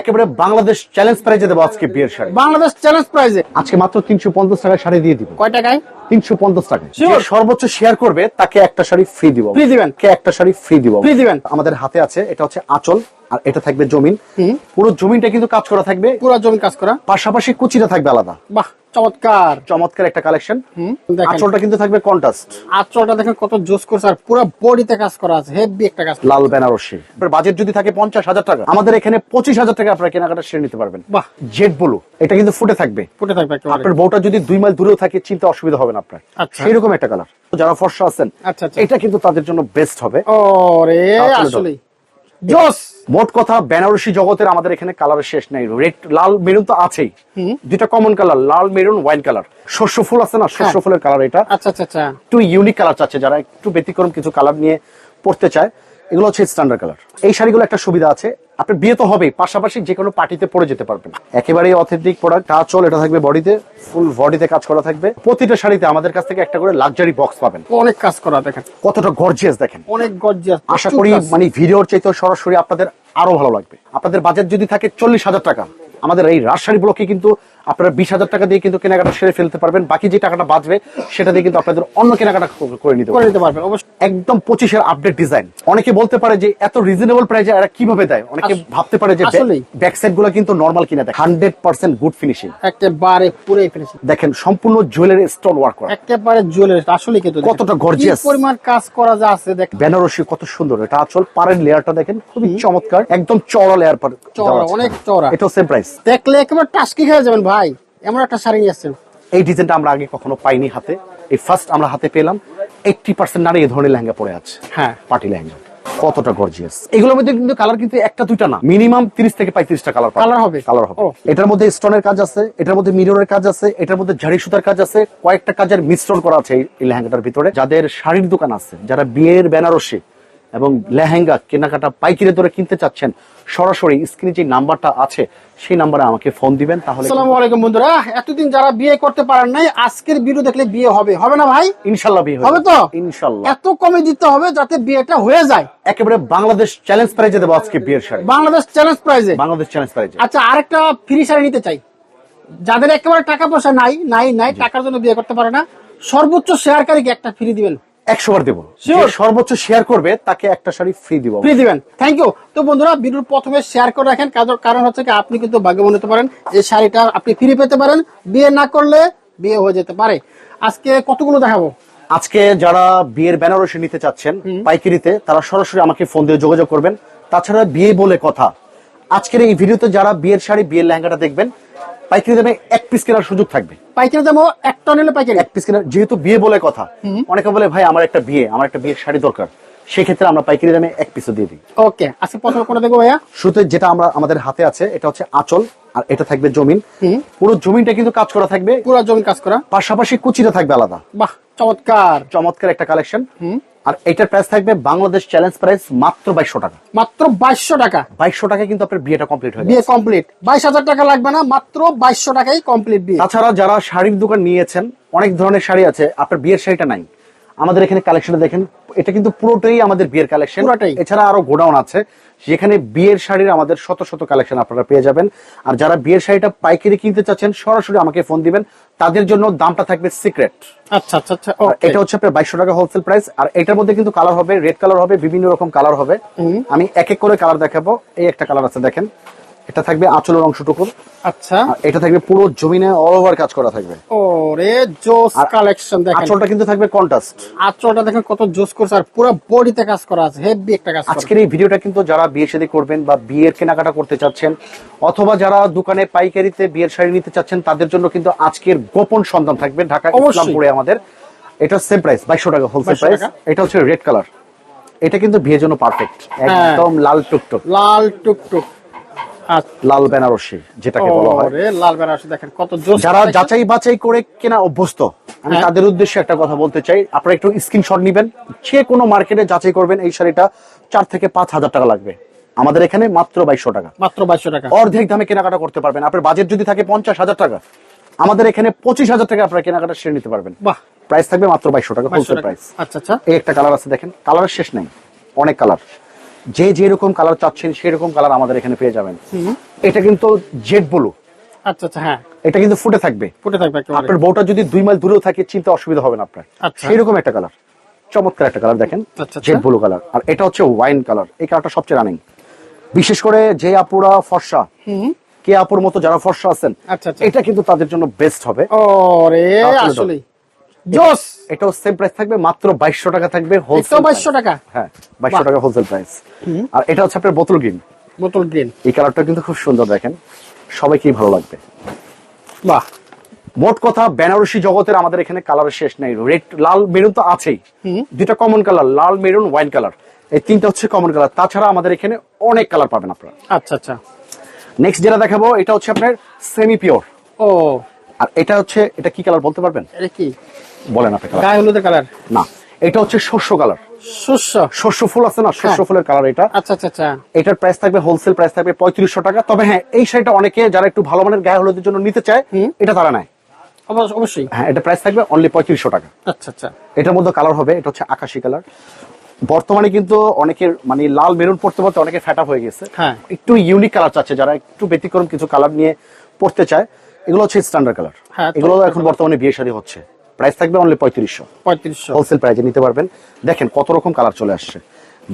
একেবারে বাংলাদেশ চ্যালেঞ্জ প্রাইজে দেবো আজকে বিয়ের শাড়ি। বাংলাদেশ চ্যালেঞ্জ প্রাইজে আজকে মাত্র তিনশো পঞ্চাশ টাকায় শাড়ি দিয়ে দিব। কয় টাকায়? তিনশো পঞ্চাশ টাকা সর্বোচ্চ শেয়ার করবে তাকে একটা শাড়ি ফ্রি দিব। ফ্রি দিবেন? কে একটা শাড়ি ফ্রি দিব? ফ্রি দিবেন? আমাদের হাতে আছে এটা হচ্ছে আচল আর এটা থাকবে জমিন। পুরো জমিনটা কিন্তু কাজ করা থাকবে। পুরো জমিন কাজ করা। পাশাপাশি কুচিটা থাকবে আলাদা। বাহ। চমৎকার। চমৎকার একটা কালেকশন আঁচলটা কিন্তু থাকবে কন্ট্রাস্ট আঁচলটা দেখেন কত জোস করছে আর পুরো বডিতে কাজ করা আছে হেভি একটা কাজ লাল বেনারসি। বাজেট যদি থাকে পঞ্চাশ হাজার টাকা আমাদের এখানে পঁচিশ হাজার টাকা আপনার কেনাকাটা সেরে নিতে পারবেন। বাহ। জেড ব্লু এটা কিন্তু ফুটে থাকবে। ফুটে থাকবে আপনার বউটা যদি দুই মাইল দূরেও থাকে চিন্তা অসুবিধা হবে না আপনার। আচ্ছা। সেইরকম একটা কালার যারা ফর্সা আছেন আচ্ছা, আচ্ছা। এটা কিন্তু তাদের জন্য বেস্ট হবে। ওরে আঁচলে দাও। জোস মোট কথা বেনারসি জগতের আমাদের এখানে কালারের শেষ নাই। রেড লাল মেরুন তো আছেই। দুইটা কমন কালার লাল মেরুন ওয়াইন কালার শস্য ফুল আছে না? শস্য হ্যাঁ। ফুলের কালার এটা। আচ্ছা আচ্ছা আচ্ছা। একটু ইউনিক কালার চাচ্ছে যারা একটু ব্যতিক্রম কিছু কালার নিয়ে পড়তে চায়। এগুলো হচ্ছে স্ট্যান্ডার্ড কালার এই শাড়িগুলো একটা সুবিধা আছে। আপনার বিয়ে তো হবেই পাশাপাশি যে কোনো পার্টিতে পরে যেতে পারবেন। একেবারেই অথেন্টিক প্রোডাক্ট চল এটা থাকবে বডিতে ফুল বডিতে কাজ করা থাকবে। প্রতিটা শাড়িতে আমাদের কাছ থেকে একটা করে লাক্সারি বক্স পাবেন। অনেক কাজ করা দেখেন। কতটা গর্জিয়াস দেখেন। অনেক গর্জিয়াস আশা করি মানে ভিডিওর চাইতে সরাসরি আপনাদের আরও ভালো লাগবে। আপনাদের বাজেট যদি থাকে চল্লিশ হাজার টাকা। আমাদের এই রাজশাহী ব্লকে কিন্তু আপনারা বিশ হাজার টাকা দিয়ে কিন্তু কেনাকাটা সেরে ফেলতে পারবেন। বাকি যে টাকাটা বাঁচবে সেটা দিয়ে কিন্তু আপনাদের অন্য কেনাকাটা করে নিতে করে নিতে পারবেন অবশ্যই। একদম পঁচিশের আপডেট ডিজাইন অনেকে বলতে পারে যে এত রিজনেবল প্রাইসে এরা কীভাবে দেয়? অনেকে ভাবতে পারে যে। ব্যাক সাইডগুলো কিন্তু নর্মাল কিনা দেয়। হান্ড্রেড পার্সেন্ট গুড ফিনিশিং একেবারে পুরো ফিনিশিং দেখেন সম্পূর্ণ জুয়েলারি স্টোন ওয়ার্ক করা। একেবারে জুয়েলারি আসলে কিন্তু কতটা। কি পরিমাণ কাজ করা যা আছে দেখ বেনারসি কত সুন্দর। এটা আচল পাড়ের লেয়ারটা দেখেন খুবই চমৎকার। একদম চওড়া লেয়ার পর চওড়া, অনেক চওড়া। এটাও সেম প্রাইস দেখলে একেবারে টাস্কি খেয়ে যাবেন ভাই। এমন একটা শাড়ি নিয়ে আসছেন। এই ডিজাইনটা আমরা আগে কখনো পাইনি হাতে। এই ফার্স্ট আমরা হাতে পেলাম। এইটটি পার্সেন্ট নারী এই ধরনের লেহেঙ্গা পরে আছে। হ্যাঁ। পার্টি লেহেঙ্গা। কতটা গর্জিয়াস এগুলোর মধ্যে কিন্তু কালার কিন্তু একটা দুইটা না। মিনিমাম তিরিশ থেকে পঁয়ত্রিশটা কালার Colour হবে? কালার হবে। এটার মধ্যে স্টোনের কাজ আছে এটার মধ্যে মিররের কাজ আছে এটার মধ্যে ঝাড়ি সুতার কাজ আছে কয়েকটা কাজের মিশ্রণ করা আছে এই- এই লেহেঙ্গাটার ভিতরে। যাদের শাড়ির দোকান আছে যারা বিয়ের বেনারসি এবং লেহেঙ্গা কেনাকাটা পাইকারি দরে কিনতে চাচ্ছেন সরাসরি স্ক্রিনে যে নাম্বারটা আছে সেই নাম্বারে আমাকে ফোন দিবেন তাহলে আসসালামু আলাইকুম বন্ধুরা। এতদিন যারা বিয়ে করতে পারেন নাই আজকের ভিডিও দেখলে বিয়ে হবে। হবে না ভাই? ইনশাল্লাহ বিয়ে হবে। তো? ইনশাল্লাহ। এত কমে দিতে হবে যাতে বিয়েটা হয়ে যায়। একেবারে বাংলাদেশ চ্যালেঞ্জ প্রাইজে দেবো আজকে বিয়ের শাড়ি। বাংলাদেশ চ্যালেঞ্জ প্রাইজে বাংলাদেশ চ্যালেঞ্জ প্রাইজে আচ্ছা আরেকটা ফ্রি শাড়ি নিতে চাই। যাদের একেবারে টাকা পয়সা নাই নাই নাই টাকার জন্য বিয়ে করতে পারে না সর্বোচ্চ শেয়ারকারীকে একটা ফ্রি দিবেন। একশো বার দেবো। সর্বোচ্চ শেয়ার করবে তাকে একটা শাড়ি ফ্রি দিব। ফ্রি দিবেন। থ্যাংক ইউ তো বন্ধুরা ভিডিওর প্রথমে শেয়ার করে রাখেন। কারণ হচ্ছে কি আপনি কিন্তু ভাগ্যবান হতে পারেন এই শাড়িটা আপনি ফ্রি পেতে পারেন। বিয়ে না করলে বিয়ে হয়ে যেতে পারে। আজকে কতগুলো দেখাবো? আজকে যারা বিয়ের বেনারসি নিতে চাচ্ছেন পাইকারিতে তারা সরাসরি আমাকে ফোন দিয়ে যোগাযোগ করবেন। তাছাড়া বিয়ে বলে কথা আজকের এই ভিডিওতে যারা বিয়ের শাড়ি বিয়ের লেহেঙ্গাটা দেখবেন পাইকারি দামে এক পিস কেনার সুযোগ থাকবে। পাইকারি দামও একটা নিলে পাইকারি। এক পিস কেনার যেহেতু বিয়ে বলে কথা অনেকে বলে ভাই আমার একটা বিয়ে আমার একটা বিয়ের শাড়ি দরকার। সেক্ষেত্রে আমরা পাইকারি দামে এক পিসও দিয়ে দিই। ওকে আজকে প্রথমে কোনটা দেখব ভাইয়া? শুরুতে যেটা আমরা আমাদের হাতে আছে এটা হচ্ছে আঁচল আর এটা থাকবে জমিন। পুরো জমিনটা কিন্তু কাজ করা থাকবে। পুরো জমি কাজ করা? পাশাপাশি কুচিটা থাকবে আলাদা। বাহ চমৎকার। চমৎকার একটা কালেকশন আর এটার প্রাইস থাকবে বাংলাদেশ চ্যালেঞ্জ প্রাইস মাত্র বাইশশো টাকা। মাত্র বাইশশো টাকা? বাইশশো টাকা কিন্তু আপনার বিয়েটা কমপ্লিট হয়ে বিয়ে কমপ্লিট বাইশ হাজার টাকা লাগবে না মাত্র বাইশশো টাকাই কমপ্লিট বিয়ে। তাছাড়া যারা শাড়ির দোকান নিয়েছেন অনেক ধরনের শাড়ি আছে আপনার বিয়ের শাড়িটা নাই। আমাদের এখানে কালেকশনে দেখেন এটা কিন্তু পুরোটাই আমাদের বিয়ের কালেকশন এছাড়া আরও গোডাউন আছে যেখানে বিয়ের শাড়ির আমাদের শত শত কালেকশন আপনারা পেয়ে যাবেন। আর যারা বিয়ের শাড়িটা পাইকারি কিনতে চাচ্ছেন সরাসরি আমাকে ফোন দিবেন। তাদের জন্য দামটা থাকবে সিক্রেট আচ্ছা আচ্ছা আচ্ছা এটা হচ্ছে আপনার বাইশশো টাকা হোলসেল প্রাইস আর এটার মধ্যে কিন্তু কালার হবে রেড কালার হবে বিভিন্ন রকম কালার হবে। আমি এক এক করে কালার দেখাবো। এই একটা কালার আছে দেখেন। এটা থাকবে আঁচলের অংশটুকু। আচ্ছা। এটা থাকবে পুরো জমিনে অল ওভার কাজ করা থাকবে। ওরে জোস কালেকশন দেখেন। আঁচলটা কিন্তু থাকবে কন্ট্রাস্ট আঁচলটা দেখেন কত জোস করছে আর পুরো বডিতে কাজ করা আছে হেভি একটা কাজ আজকের এই ভিডিওটা কিন্তু যারা বিয়ে শাদী করবেন বা বিয়ের কেনাকাটা করতে চাচ্ছেন অথবা যারা দোকানে পাইকারিতে বিয়ের শাড়ি নিতে চাচ্ছেন তাদের জন্য কিন্তু আজকের গোপন সন্ধান থাকবে ঢাকা। ইসলামপুরে আমাদের। এটা সেম প্রাইস বাইশশো টাকা হোলসেল প্রাইস এটা হচ্ছে রেড কালার এটা কিন্তু বিয়ের জন্য পারফেক্ট একদম লাল টুকটুক। লাল টুকটুক। লাল বেনারসি যেটাকে বলা হয়। লাল বেনারসি দেখেন কত যারা যাচাই বাছাই করে কেনা অভ্যস্ত আমি হ্যাঁ। তাদের উদ্দেশ্যে একটা কথা বলতে চাই আপনারা একটু স্ক্রিনশট নিবেন। যে কোনো মার্কেটে যাচাই করবেন এই শাড়িটা চার থেকে পাঁচ হাজার টাকা লাগবে। আমাদের এখানে মাত্র বাইশশো টাকা। মাত্র বাইশশো টাকা। অর্ধেক দামে কেনাকাটা করতে পারবেন। আপনার বাজেট যদি থাকে পঞ্চাশ হাজার টাকা। আমাদের এখানে পঁচিশ হাজার টাকা আপনারা কেনাকাটা সেরে নিতে পারবেন। বাহ। প্রাইস থাকবে মাত্র বাইশশো টাকা হোলসেল প্রাইস আচ্ছা আচ্ছা। এই একটা কালার আছে দেখেন। কালারের শেষ নাই অনেক কালার যে যেরকম কালার চাচ্ছেন সেরকম কালার আমাদের এখানে পেয়ে যাবেন। এটা কিন্তু জেড ব্লু আচ্ছা আচ্ছা হ্যাঁ। এটা কিন্তু ফুটে থাকবে। ফুটে থাকবে আপনার বউটা যদি দুই মাইল দূরেও থাকে চিন্তা অসুবিধা হবে না আপনার। আচ্ছা। সেরকম একটা কালার চমৎকার একটা কালার দেখেন। জেড ব্লু কালার আর এটা হচ্ছে ওয়াইন কালার এই কালারটা সবচেয়ে রানিং বিশেষ করে যে আপুরা ফর্সা কে আপুর মতো যারা ফর্সা আছেন আচ্ছা, আচ্ছা। এটা কিন্তু তাদের জন্য বেস্ট হবে। জোস এটাও সেম প্রাইস থাকবে মাত্র বাইশশো টাকা থাকবে হোলসেল বাইশশো টাকা? হ্যাঁ বাইশশো বাহ। টাকা হোলসেল প্রাইস আর এটা হচ্ছে আপনার বোতল গ্রিন বোতল গ্রিন এই কালারটা কিন্তু খুব সুন্দর দেখেন। সবাইকেই ভালো লাগবে। বাহ। মোট কথা বেনারসি জগতের আমাদের এখানে কালারের শেষ নেই। রেড লাল মেরুন তো আছেই। দুইটা কমন কালার লাল মেরুন ওয়াইন কালার এই তিনটা হচ্ছে কমন কালার তাছাড়া আমাদের এখানে অনেক কালার পাবেন আপনারা। আচ্ছা আচ্ছা। নেক্সট যেটা দেখাবো এটা হচ্ছে আপনার সেমি পিওর ও। আর এটা হচ্ছে এটা কি কালার বলতে পারবেন? এটা কি? বলেন আপনি গায়ে হলুদের কালার না এটা হচ্ছে শস্য কালার শস্য? শস্য ফুল আছে না? শস্য হ্যাঁ। ফুলের কালার এটা। আচ্ছা আচ্ছা আচ্ছা। এটার প্রাইস থাকবে হোলসেল প্রাইস থাকবে পঁয়ত্রিশশো টাকা। তবে হ্যাঁ এই শাড়িটা অনেকে যারা একটু ভালো মানের গায়ে হলুদের জন্য নিতে চায় এটা তারা নেয়। অবশ্যই। হ্যাঁ এটা প্রাইস থাকবে অনলি পঁয়ত্রিশশো টাকা। আচ্ছা আচ্ছা। এটার মধ্যে কালার হবে এটা হচ্ছে আকাশি কালার বর্তমানে কিন্তু অনেকের মানে লাল মেরুন পড়তে পড়তে অনেকে ফ্যাটা হয়ে গেছে। হ্যাঁ। একটু ইউনিক কালার চাচ্ছে যারা একটু ব্যতিক্রম কিছু কালার নিয়ে পড়তে চায়। এগুলো হচ্ছে স্ট্যান্ডার্ড কালার হ্যাঁ, এগুলো এখন বর্তমানে বিয়ে হচ্ছে। প্রাইস থাকবে অনলি পঁয়ত্রিশশো। পঁয়ত্রিশশো। হোলসেল প্রাইসে নিতে পারবেন। দেখেন কত রকম কালার চলে আসছে।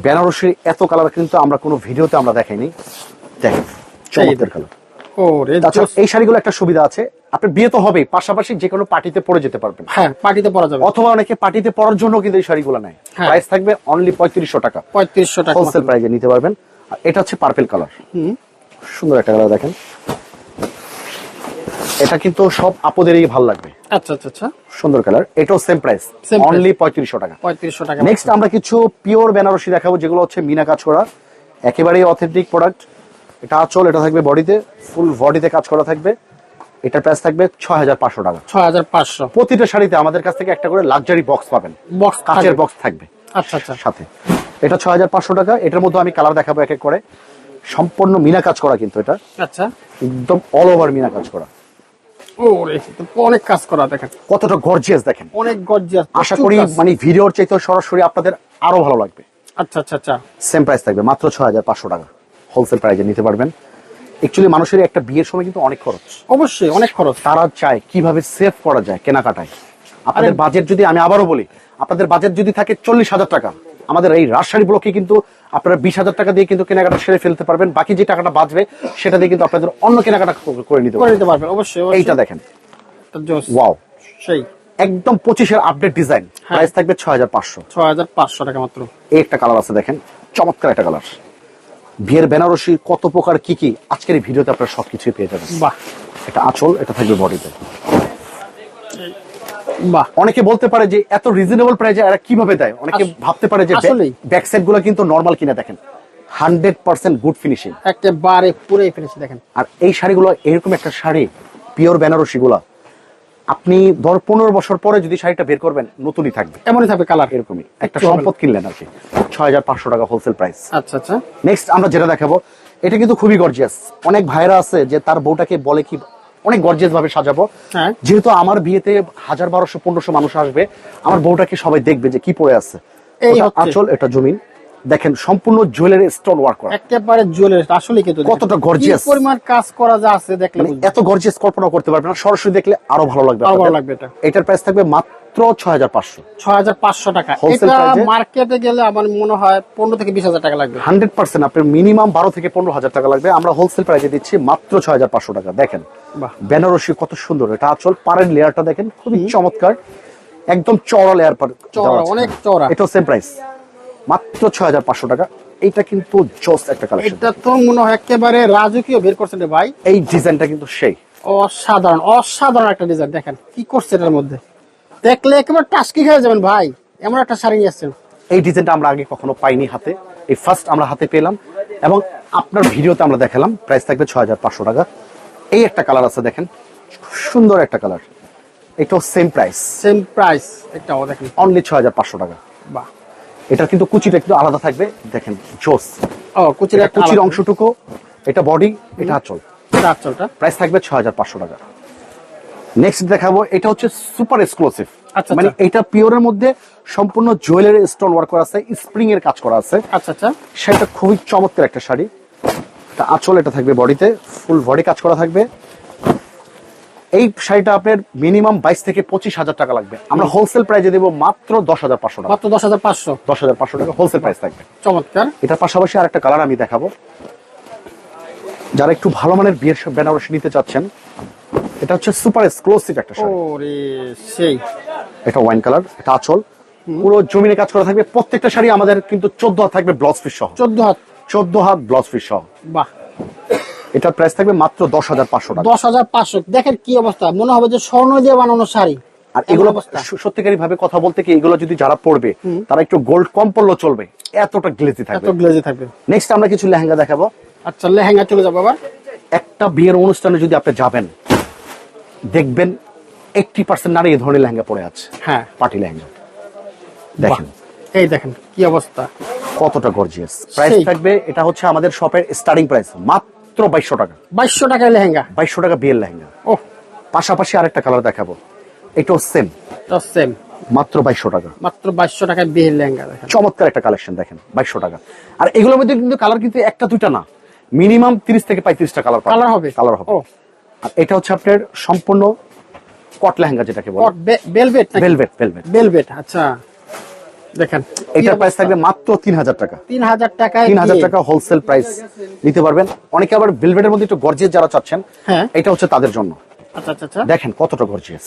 বেনারসির এত কালার কিন্তু আমরা কোনো ভিডিওতে আমরা দেখাইনি। দেখেন চমৎকার কালার এই শাড়িগুলো একটা সুবিধা আছে। আপনার বিয়ে তো হবেই পাশাপাশি যে কোনো পার্টিতে পরে যেতে পারবেন। হ্যাঁ পার্টিতে পরা যাবে। অথবা অনেকে পার্টিতে পরার জন্য কিন্তু এই শাড়িগুলো নেয়। হ্যাঁ। প্রাইস থাকবে অনলি পঁয়ত্রিশশো টাকা। পঁয়ত্রিশশো টাকা। হোলসেল প্রাইসে নিতে পারবেন। আর এটা হচ্ছে পার্পেল কালার সুন্দর একটা কালার দেখেন। এটা কিন্তু সব আপদেরই ভালো লাগবে। আচ্ছা আচ্ছা আচ্ছা। সুন্দর কালার। এটাও সেম প্রাইস অনলি পঁয়ত্রিশশো টাকা। পঁয়ত্রিশশো টাকা নেক্সট আমরা কিছু পিওর বেনারসি দেখাবো যেগুলো হচ্ছে মিনা কাজ করা একেবারেই অথেন্টিক প্রোডাক্ট এটা আচল এটা থাকবে বডিতে। ফুল বডিতে কাজ করা থাকবে। এটার প্রাইস থাকবে ছয় হাজার পাঁচশো টাকা। ছয় হাজার পাঁচশো। প্রতিটা শাড়িতে আমাদের কাছ থেকে একটা করে লাক্সারি বক্স পাবেন। বক্স কাচের বক্স থাকবে। আচ্ছা আচ্ছা। সাথে। এটা ছয় হাজার পাঁচশো টাকা। এটার মধ্যে আমি কালার দেখাবো এক এক করে। সম্পূর্ণ মিনা কাজ করা কিন্তু এটা। আচ্ছা। একদম অল ওভার মিনা কাজ করা ও অনেক কাজ করা দেখেন। কতটা গর্জিয়াস দেখেন। অনেক গর্জিয়াস আশা করি মানে ভিডিওর চাইতে সরাসরি আপনাদের আরও ভালো লাগবে। আচ্ছা আচ্ছা আচ্ছা। সেম প্রাইস থাকবে মাত্র ছয় হাজার পাঁচশো টাকা। হোলসেল নিতে পারবেন। অ্যাকচুয়ালি মানুষের একটা বিয়ের সময় কিন্তু অনেক খরচ। অবশ্যই অনেক খরচ। তারা চায় কীভাবে সেভ করা যায় কেনাকাটায়। আপনাদের বাজেট যদি আমি আবারও বলি আপনাদের বাজেট যদি থাকে চল্লিশ হাজার টাকা। আমাদের এই রাজশাহী ব্লকে কিন্তু আপনারা বিশ হাজার টাকা দিয়ে কিন্তু কেনাকাটা সেরে ফেলতে পারবেন। বাকি যে টাকাটা বাঁচবে সেটা দিয়ে কিন্তু আপনাদের অন্য কেনাকাটা করে নিতে করে পারবেন। নিতে পারবেন অবশ্যই এইটা দেখেন। ওয়াও। সেই। একদম পঁচিশের আপডেট ডিজাইন। প্রাইস থাকবে ছয় হাজার পাঁচশো। ছয় হাজার পাঁচশো টাকা মাত্র। এই একটা কালার আছে দেখেন। চমৎকার একটা কালার বিয়ের বেনারসি কত প্রকার কি কি? আজকের এই ভিডিওতে আপনারা সবকিছুই পেয়ে যাবেন। বাহ। এটা আঁচল এটা থাকবে বডিতে বাহ। অনেকে বলতে পারে যে এত রিজনেবল প্রাইসে এরা কীভাবে দেয়? অনেকে ভাবতে পারে যে। ব্যাক সাইডগুলো কিন্তু নর্মাল কিনা দেখেন। হান্ড্রেড পার্সেন্ট গুড ফিনিশিং একেবারে পুরে ফিনিশ দেখেন। আর এই শাড়িগুলো এরকম একটা শাড়ি পিওর বেনারসি গুলা আপনি ধর পনেরো বছর পরে যদি শাড়িটা বের করবেন নতুনই থাকবে। এমনই থাকবে কালার এরকমই। একটা। সম্পদ কিনলেন আর কি। ছয় হাজার পাঁচশো টাকা হোলসেল প্রাইস আচ্ছা আচ্ছা। নেক্সট আমরা যেটা দেখাবো এটা কিন্তু খুবই গর্জিয়াস অনেক ভাইরা আছে যে তার বউটাকে বলে কি অনেক গর্জিয়াস ভাবে সাজাবো। হ্যাঁ। যেহেতু আমার বিয়েতে হাজার বারোশো পনেরোশো মানুষ আসবে আমার বউটাকে সবাই দেখবে যে কি পড়ে আছে? এই আঁচল এটা জমিন। দেখেন সম্পূর্ণ জুয়েলারি স্টোন ওয়ার্ক করা। একেবারে জুয়েলারি আসলে কিন্তু কতটা গর্জিয়াস পরিমাণ কাজ করা যা আছে দেখলে মানে এত গর্জিয়াস কল্পনা করতে পারবে না সরাসরি দেখলে আরও ভালো লাগবে আরও ভালো লাগবে এটা। এটার প্রাইস থাকবে মাত্র ছয় হাজার পাঁচশো। ছয় হাজার পাঁচশো টাকা। এটা মার্কেটে গেলে আমার মনে হয় পনেরো থেকে বিশ হাজার টাকা লাগবে। হান্ড্রেড পার্সেন্ট আপনার মিনিমাম বারো থেকে পনেরো হাজার টাকা লাগবে। আমরা হোলসেল প্রাইসে দিচ্ছি মাত্র ছয় হাজার পাঁচশো টাকা। দেখেন বেনারসি কত সুন্দর। এটা আচল পাড়ের লেয়ারটা দেখেন খুবই চমৎকার। একদম চড়া লেয়ার অনেক। এটাও সেম প্রাইস মাত্র ছয় হাজার পাঁচশো টাকা। এইটা কিন্তু জোস একটা কালেকশন এটা তো মনে হয় একেবারে রাজকীয় বের করছেন ভাই। এই ডিজাইনটা কিন্তু সেই। অসাধারণ অসাধারণ একটা ডিজাইন দেখেন কি করছে এটার মধ্যে? দেখলে একেবারে টাস্কি খেয়ে যাবেন ভাই। এমন একটা শাড়ি নিয়ে আসছেন। এই ডিজাইনটা আমরা আগে কখনো পাইনি হাতে। এই ফার্স্ট আমরা হাতে পেলাম এবং আপনার ভিডিওতে আমরা দেখালাম। প্রাইস থাকবে ছয় হাজার পাঁচশো টাকা। এই একটা কালার আছে দেখেন। সুন্দর একটা কালার এটাও সেম প্রাইস সেম প্রাইস এটাও দেখেন। অনলি ছয় হাজার পাঁচশো টাকা। বাহ। এটা কিন্তু কুচিটা একটু আলাদা থাকবে। দেখেন জোস। ও কুচির একটা কুচির অংশটুকু। এটা বডি এটা আচল। এটা আঁচলটা। প্রাইস থাকবে ছয় হাজার পাঁচশো টাকা। নেক্সট দেখাবো এটা হচ্ছে সুপার এক্সক্লুসিভ আচ্ছা, মানে আচ্ছা। এটা পিওরের মধ্যে সম্পূর্ণ জুয়েলারি স্টোন ওয়ার্ক করা আছে স্প্রিং এর কাজ করা আছে। আচ্ছা আচ্ছা। শাড়িটা খুবই চমৎকার একটা শাড়ি। তা আঁচল এটা থাকবে বডিতে ফুল বডি কাজ করা থাকবে। এই শাড়িটা আপনার মিনিমাম বাইশ থেকে পঁচিশ হাজার টাকা লাগবে। আমরা হোলসেল প্রাইজে দেবো মাত্র দশ হাজার পাঁচশো টাকা। মাত্র দশ হাজার পাঁচশো। দশ হাজার পাঁচশো টাকা হোলসেল প্রাইস থাকবে। চমৎকার। এটার পাশাপাশি আরেকটা কালার আমি দেখাবো। যারা একটু ভালো মানের বিয়ের সব বেনারসি নিতে চাচ্ছেন এটা হচ্ছে সুপার এক্সক্লুসিভ একটা শাড়ি। ওরে সেই। এটা ওয়াইন কালার এটা আঁচল। পুরো জমিনে কাজ করা থাকবে প্রত্যেকটা শাড়ি আমাদের কিন্তু চোদ্দ হাত থাকবে ব্লাউজ পিস সহ। চোদ্দ হাত। চোদ্দ হাত ব্লাউজ পিস সহ। বাহ। এটার প্রাইস থাকবে মাত্র দশ হাজার পাঁচশো টাকা। দশ হাজার পাঁচশো। দেখেন কি অবস্থা মনে হবে যে স্বর্ণ দিয়ে বানানো শাড়ি। আর এগুলো সত্যিকারী ভাবে কথা বলতে কি এগুলো যদি যারা পড়বে তারা একটু গোল্ড কম পড়লেও চলবে এতটা গ্লেজি এত থাকবে গ্লেজে থাকবে। নেক্সট আমরা কিছু লেহেঙ্গা দেখাবো। আচ্ছা লেহেঙ্গা চলে যাব আবার। একটা বিয়ের অনুষ্ঠানে যদি আপনি যাবেন দেখবেন এইটটি পার্সেন্ট নারী এই ধরনের লেহেঙ্গা পরে আছে। হ্যাঁ। পার্টি লেহেঙ্গা। দেখেন। এই দেখেন কি অবস্থা। কতটা গর্জিয়াস প্রাইস থাকবে এটা হচ্ছে আমাদের শপের স্টার্টিং প্রাইস মাত্র বাইশশো টাকা। বাইশশো টাকায় লেহেঙ্গা। বাইশশো টাকা বিয়ের লেহেঙ্গা। ও পাশাপাশি আরেকটা কালার দেখাবো। এটাও সেম সেম মাত্র বাইশশো টাকা। মাত্র বাইশশো টাকায় বিহের লেহেঙ্গা দেখেন। চমৎকার একটা কালেকশন দেখেন বাইশশো টাকা। আর এগুলোর মধ্যে কিন্তু কালার কিন্তু একটা দুইটা না। মিনিমাম তিরিশ থেকে পঁয়ত্রিশটা কালার কালার হবে। কালার হবে। আর এটা হচ্ছে আপনার সম্পূর্ণ কট লেহেঙ্গা যেটাকে বলে। বেলভেট ভেলভেট ভেলভেট বেলভেট আচ্ছা। দেখেন এটার প্রাইস থাকবে মাত্র তিন হাজার টাকা। তিন হাজার টাকায় তিন হাজার টাকা হোলসেল প্রাইস নিতে পারবেন। অনেকে আবার ভেলভেটের মধ্যে একটু গর্জিয়াস যারা চাচ্ছেন হ্যাঁ। এটা হচ্ছে তাদের জন্য। আচ্ছা আচ্ছা আচ্ছা। দেখেন কতটা গর্জিয়াস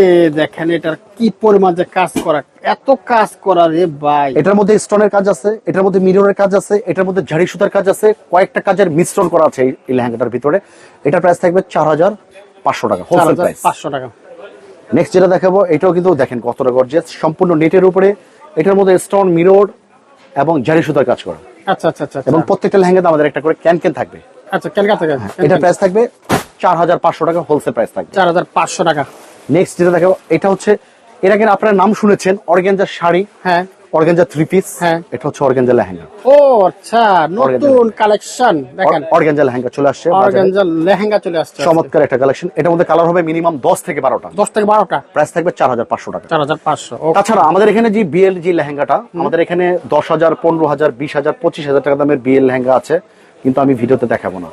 এ দেখেন এটার কি পরিমাণ যে কাজ করা এত কাজ করা রে ভাই। এটার মধ্যে স্টোনের কাজ আছে এটার মধ্যে মিররের কাজ আছে এটার মধ্যে ঝাড়ি সুতার কাজ আছে কয়েকটা কাজের মিশ্রণ করা আছে এই লেহেঙ্গাটার ভিতরে। এটার প্রাইস থাকবে চার হাজার পাঁচশো টাকা হোলসেল প্রাইস পাঁচশো টাকা। নেক্সট যেটা দেখাবো এটাও কিন্তু দেখেন কতটা গর্জিয়াস সম্পূর্ণ নেটের উপরে এটার মধ্যে স্টোন মিরর এবং ঝাড়ি সুতার কাজ করা। আচ্ছা আচ্ছা আচ্ছা এবং প্রত্যেকটা লেহেঙ্গাতে আমাদের একটা করে ক্যান ক্যান থাকবে। আচ্ছা ক্যালকা থেকে এটা প্রাইস থাকবে চার হাজার পাঁচশো টাকা হোলসেল প্রাইস থাকবে। চার হাজার পাঁচশো টাকা। নেক্সট যেটা দেখাবো এটা হচ্ছে এর আগে আপনারা নাম শুনেছেন অর্গেঞ্জার শাড়ি। হ্যাঁ। অর্গেঞ্জা থ্রি পিস হ্যাঁ। এটা হচ্ছে অর্গেঞ্জা লেহেঙ্গা। ও আচ্ছা নতুন কালেকশন দেখেন। অর্গেঞ্জা লেহেঙ্গা চলে আসছে অর্গানজা লেহেঙ্গা চলে আসছে চমৎকার একটা কালেকশন এটার মধ্যে কালার হবে মিনিমাম দশ থেকে বারোটা। দশ থেকে বারোটা? প্রাইস থাকবে চার হাজার পাঁচশো টাকা। চার হাজার পাঁচশো তাছাড়া আমাদের এখানে যে বিএল যে লেহেঙ্গাটা আমাদের এখানে দশ হাজার পনেরো হাজার বিশ হাজার পঁচিশ হাজার টাকা দামের বিএল লেহেঙ্গা আছে কিন্তু আমি ভিডিওতে দেখাবো না।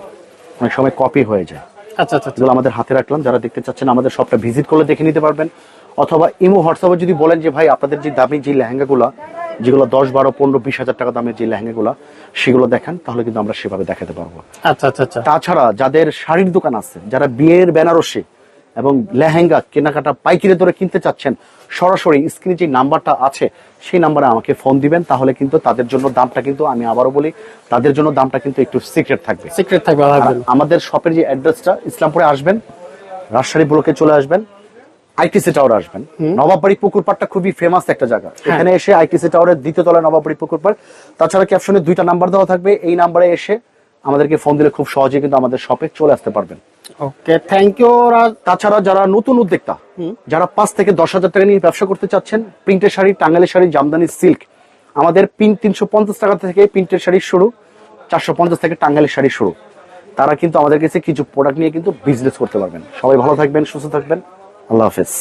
অনেক সময় কপি হয়ে যায়। আচ্ছা আচ্ছা আচ্ছা। আমাদের হাতে রাখলাম। যারা দেখতে চাচ্ছেন আমাদের সবটা ভিজিট করলে দেখে নিতে পারবেন। অথবা ইমো হোয়াটসঅ্যাপে যদি বলেন যে ভাই আপনাদের যে দামি যে লেহেঙ্গাগুলো যেগুলো দশ বারো পনেরো বিশ হাজার টাকা দামের যে লেহেঙ্গাগুলো সেগুলো দেখান তাহলে কিন্তু আমরা সেভাবে দেখাতে পারব। আচ্ছা আচ্ছা আচ্ছা। তাছাড়া যাদের শাড়ির দোকান আছে যারা বিয়ের বেনারসি এবং লেহেঙ্গা কেনাকাটা পাইকিরি ধরে কিনতে চাচ্ছেন সরাসরি স্ক্রিনে যে নাম্বারটা আছে সেই নাম্বারে আমাকে ফোন দিবেন তাহলে কিন্তু তাদের জন্য দামটা কিন্তু আমি আবারও বলি তাদের জন্য দামটা কিন্তু একটু সিক্রেট থাকবে। সিক্রেট থাকবে আমাদের শপের যে অ্যাড্রেসটা ইসলামপুরে আসবেন রাজশাহী ব্লকে চলে আসবেন আইটিসি টাওয়ার আসবেন। নবাববাড়ি পুকুর পাড়টা খুবই ফেমাস একটা জায়গা। এখানে এসে আইটিসি টাওয়ারের দ্বিতীয় তলায় নবাববাড়ি পুকুর পাড়। তাছাড়া ক্যাপশনে দুইটা নাম্বার দেওয়া থাকবে। এই নাম্বারে এসে আমাদেরকে ফোন দিলে খুব সহজে কিন্তু আমাদের শপে চলে আসতে পারবেন। ওকে থ্যাংক ইউ তাছাড়া যারা নতুন উদ্যোক্তা যারা পাঁচ থেকে দশ হাজার টাকা নিয়ে ব্যবসা করতে চাচ্ছেন প্রিন্টের শাড়ি টাঙ্গালের শাড়ি জামদানি সিল্ক আমাদের পিন তিনশো পঞ্চাশ টাকা থেকে প্রিন্টের শাড়ি শুরু চারশো পঞ্চাশ থেকে টাঙ্গালের শাড়ি শুরু। তারা কিন্তু আমাদের কাছে কিছু প্রোডাক্ট নিয়ে কিন্তু বিজনেস করতে পারবেন। সবাই ভালো থাকবেন সুস্থ থাকবেন। আল্লাহ হাফেজ